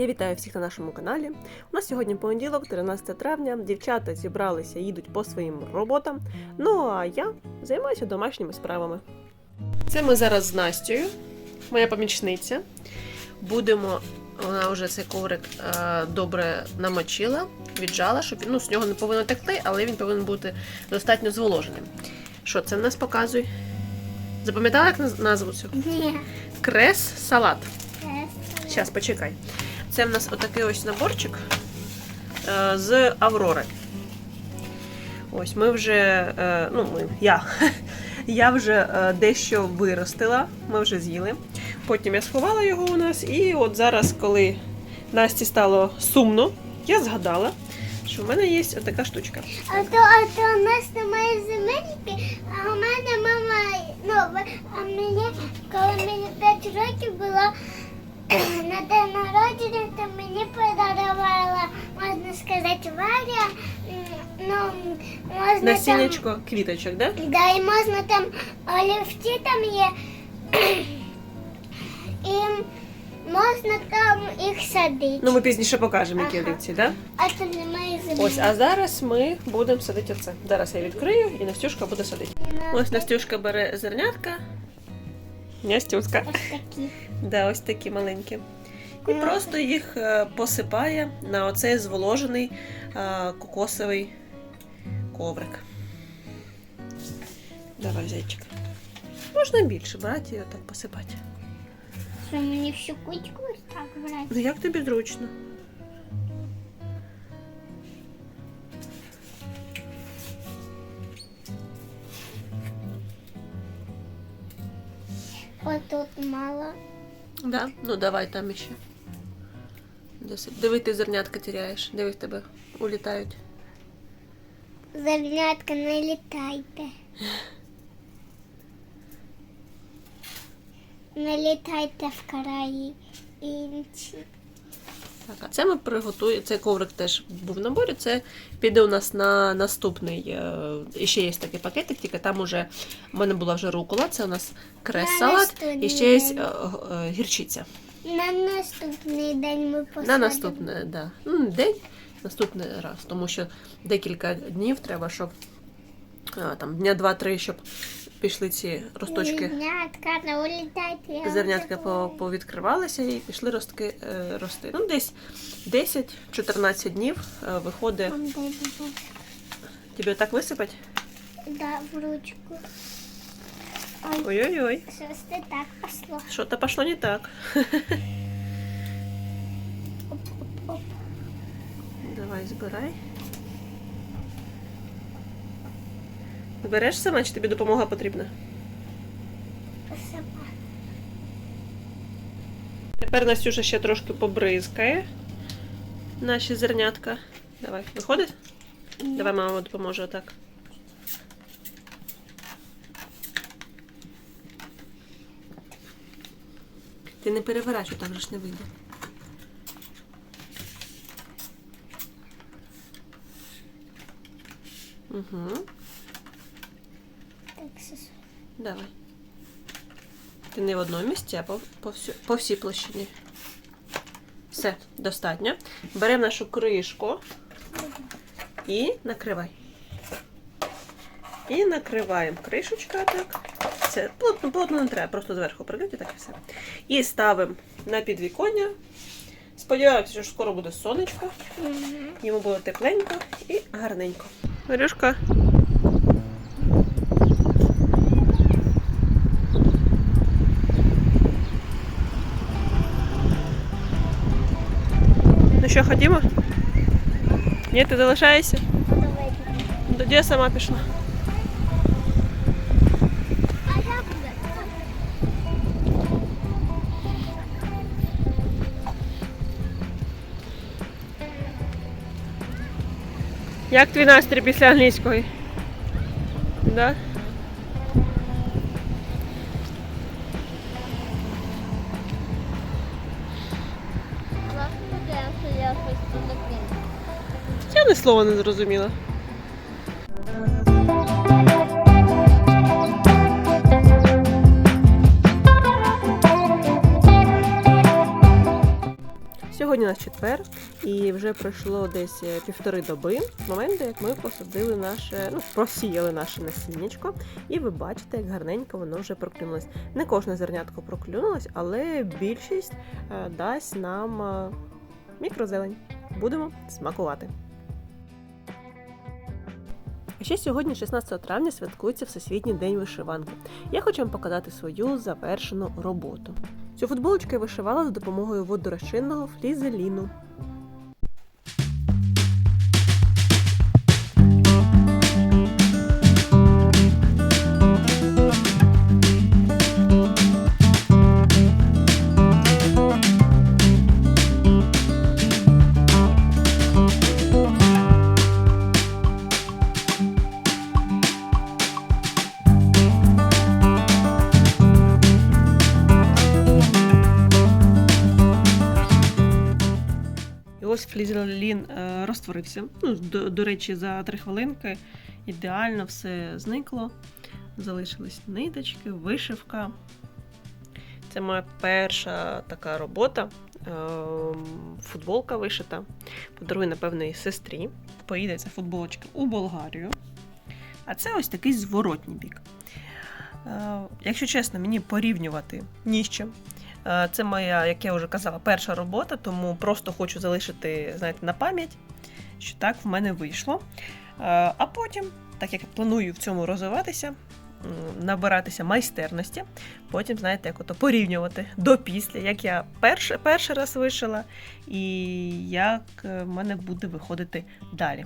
Я вітаю всіх на нашому каналі. У нас сьогодні понеділок, 13 травня. Дівчата зібралися, їдуть по своїм роботам. Ну а я займаюся домашніми справами. Це ми зараз з Настю, моя помічниця. Будемо. Вона вже цей коврик е, добре намочила, віджала, щоб ну, з нього не повинно текти, але він повинен бути достатньо зволоженим. Що це в нас показує? Запам'ятала, як назву цю? Крес салат. Це Зараз, почекай. Це в нас отакий ось наборчик е, з Аврори. Ось ми вже, е, ну, ми, я, я вже е, дещо виростила, ми вже з'їли. Потім я сховала його у нас, і от зараз, коли Насті стало сумно, я згадала, що в мене є отака штучка. А то, а то у нас немає земельки, а у мене мама, ну, а мені, коли мені 5 років було на день народження, то мені подарувала, можна сказати, Варя, ну, можна там, Насіннячко квіточок, да? да, і можна там олівці там є, і можна там їх садити. Ну, ми пізніше покажемо, які Ага. олівці, да? А то немає земельки. Ось, а зараз ми будемо садити оце. Зараз я відкрию і Настюшка буде садити. Ось Настюшка бере зернятка. Настюшка. Ось такі. Да, ось такі маленькі. І просто їх е, посипає на оцей зволожений е, кокосовий коврик. Давай, зайчик. Можна більше брати і отак посипати. Що мені всю кучку ось так брати? Ну як тобі зручно? тут мало. Да? Ну давай там іще. Досить. Диви, ти зернятка теряєш. Диви, в тебе улітають. Зернятка, не літайте. Не літайте в краї інші. Так, а це ми приготуємо. Цей коврик теж був в наборі. Це піде у нас на наступний. е, І ще є такий пакетик, тільки там уже в мене була вже рукола, це у нас На крес-салат наступний і ще є е, е, гірчиця. На наступний день ми посадимо. На наступний да. ну, день, наступний раз. Тому що декілька днів треба, щоб там дня два-три, щоб пішли ці росточки. Зернятка, говорю. повідкривалися і пішли ростки е, рости. Ну, десь 10-14 днів е, виходить. Тобі так висипати? Да, в ручку. Ой, Ой-ой-ой. щось не так пошло. Що-то пішло не так. Оп-оп-оп. Давай, збирай. Збереш сама, чи тобі допомога потрібна? Сама. Тепер Настюша ще трошки побризкає наші зернятка. Давай, виходить? Давай мама допоможе отак. Ти не переворачуй, так же ж не вийде. Угу, давай. Ти не в одному місці, а по, по, всю, по всій площині. Все, достатньо. Беремо нашу кришку і накривай. І накриваємо кришечка так. Все, плотно, плотно не треба, просто зверху прикрити так і все. І ставимо на підвіконня. Сподіваємося, що скоро буде сонечко. Йому буде тепленько і гарненько. Марюшка. що, ходімо? Ні, ти залишаєшся? Давай. Тоді я сама пішла. А я буду. Як твій настрій після англійської? Да? Я ні слова не зрозуміла. Сьогодні у нас четвер, і вже пройшло десь е, півтори доби з моменту, як ми посадили наше, ну, просіяли наше насіннячко, і ви бачите, як гарненько воно вже проклюнулось. Не кожне зернятко проклюнулось, але більшість е, дасть нам е, мікрозелень. Будемо смакувати. Ще сьогодні, 16 травня, святкується Всесвітній день вишиванки. Я хочу вам показати свою завершену роботу. Цю футболочку я вишивала за допомогою водорозчинного флізеліну. Флізелін е, розтворився. Ну, до, до речі, за 3 хвилинки ідеально все зникло. Залишились ниточки, вишивка. Це моя перша така робота. Ем, Футболка вишита. Подарую, напевно, і сестрі. Поїде ця футболочка у Болгарію. А це ось такий зворотній бік. Е, Якщо чесно, мені порівнювати ні з чим. Е, Це моя, як я вже казала, перша робота, тому просто хочу залишити, знаєте, на пам'ять, що так в мене вийшло. Е, А потім, так як я планую в цьому розвиватися, набиратися майстерності, потім, знаєте, як ото порівнювати до після, як я перший, перший раз вишила, і як е, в мене буде виходити далі.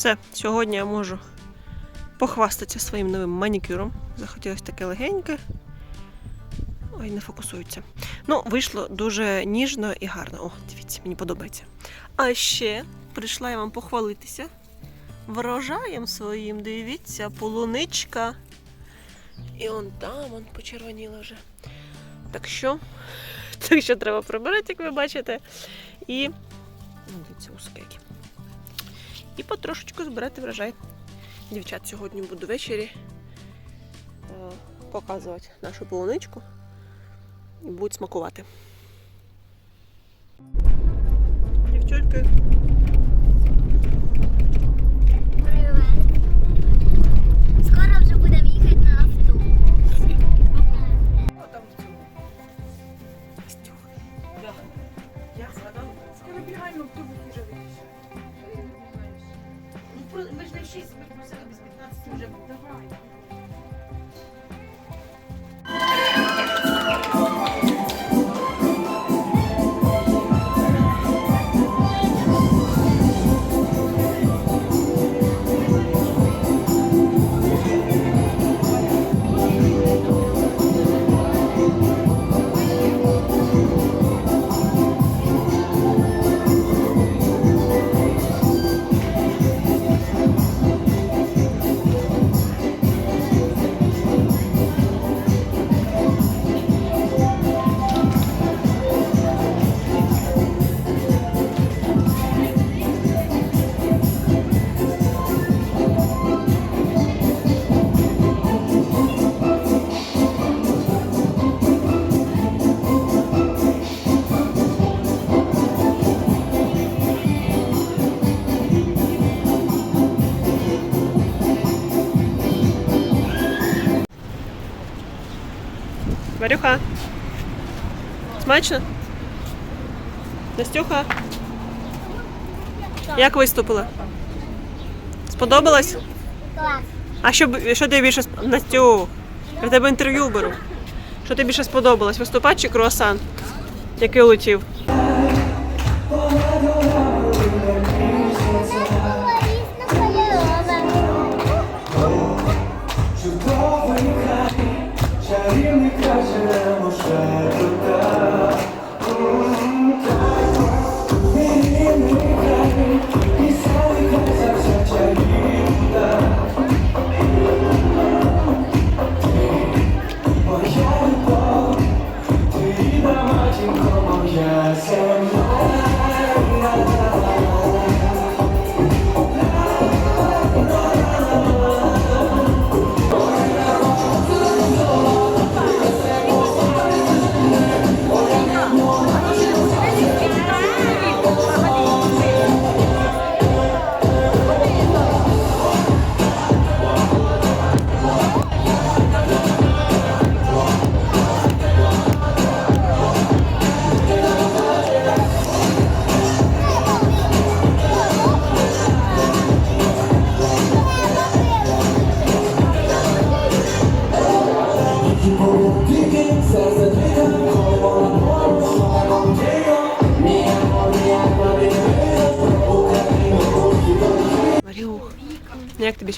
Все, сьогодні я можу похвастатися своїм новим манікюром. Захотілося таке легеньке. Ой, не фокусується. Ну, вийшло дуже ніжно і гарно. О, дивіться, мені подобається. А ще прийшла я вам похвалитися врожаєм своїм. Дивіться, полуничка. І он там он почервоніла вже. Так що, так що треба прибирати, як ви бачите. І. Ну, Дивіться, ускеки і потрошечку збирати врожай. Дівчат, сьогодні буду ввечері е, показувати нашу полуничку і будуть смакувати. Дівчатки, Варюха. Смачно? Настюха? Як виступила? Сподобалось? Клас. А що, що ти більше Настю? Я в тебе інтерв'ю беру. Що тобі більше сподобалось? Виступати чи круасан? Який летів?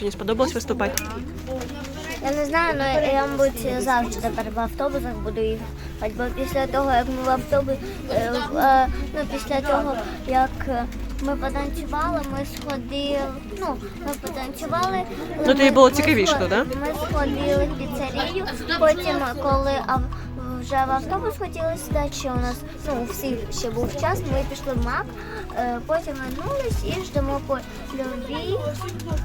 Сьогодні сподобалось виступати? Я не знаю, але я, мабуть, завжди тепер в автобусах буду їхати. Бо після того, як ми в автобус, е, е, ну, після того, як е, ми потанцювали, ми сходили, ну, ми потанцювали. Ну, тобі ми- було ми цікавіше, сход- да? Ми сходили в піцерію, потім, коли ав- вже в автобус хотіли сідати, ще у нас, ну, у всіх ще був час, ми пішли в МАК, е, потім вернулись і ждемо по любі,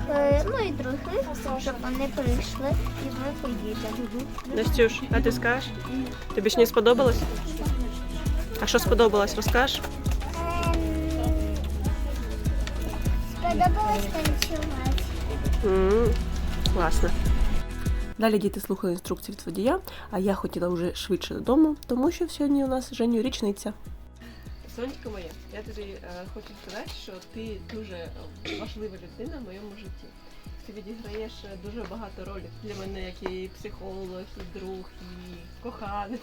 е, ну і других, щоб вони прийшли і ми поїдемо. Настюш, а ти скажеш? Тобі сьогодні сподобалось? А що сподобалось, розкажеш? Сподобалось танцювати. Класно. Далі діти слухали інструкції від водія, а я хотіла вже швидше додому, тому що сьогодні у нас Женю річниця. Сонечко моя, я тобі е, хочу сказати, що ти дуже е, важлива людина в моєму житті. Ти відіграєш е, дуже багато ролей для мене, як і психолог, і друг, і коханець.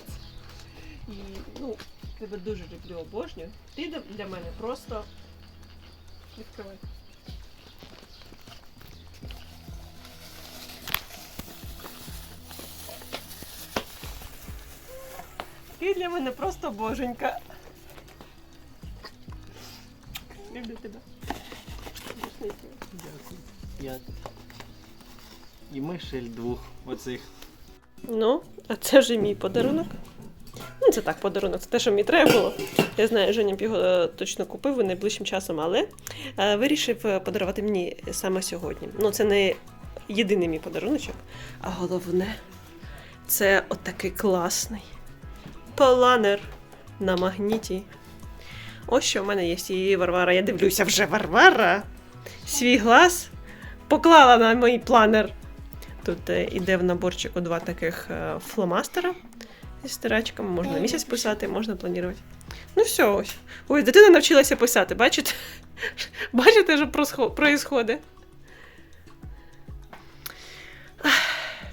І ну, тебе дуже люблю, обожнюю. Ти для мене просто відкривай. Ти для мене просто боженька. Люблю тебе. Дякую. І мишель двох оцих. Ну, а це вже мій подарунок. Ну, це так, подарунок, це те, що мені треба було. Я знаю, Женя б його е, точно купив найближчим часом, але е, вирішив е, подарувати мені саме сьогодні. Ну, це не єдиний мій подаруночок, а головне, це отакий класний планер на магніті. Ось що в мене є і Варвара. Я дивлюся вже Варвара. Свій глаз поклала на мій планер. Тут е, іде в наборчику два таких е, фломастера зі стирачками. Можна місяць писати, можна планувати. Ну все, ось. Ой, дитина навчилася писати, бачите? Бачите, що просхо-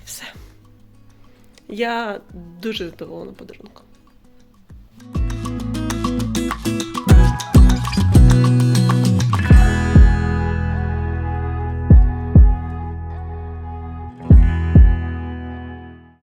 Все. Я дуже задоволена подарунком.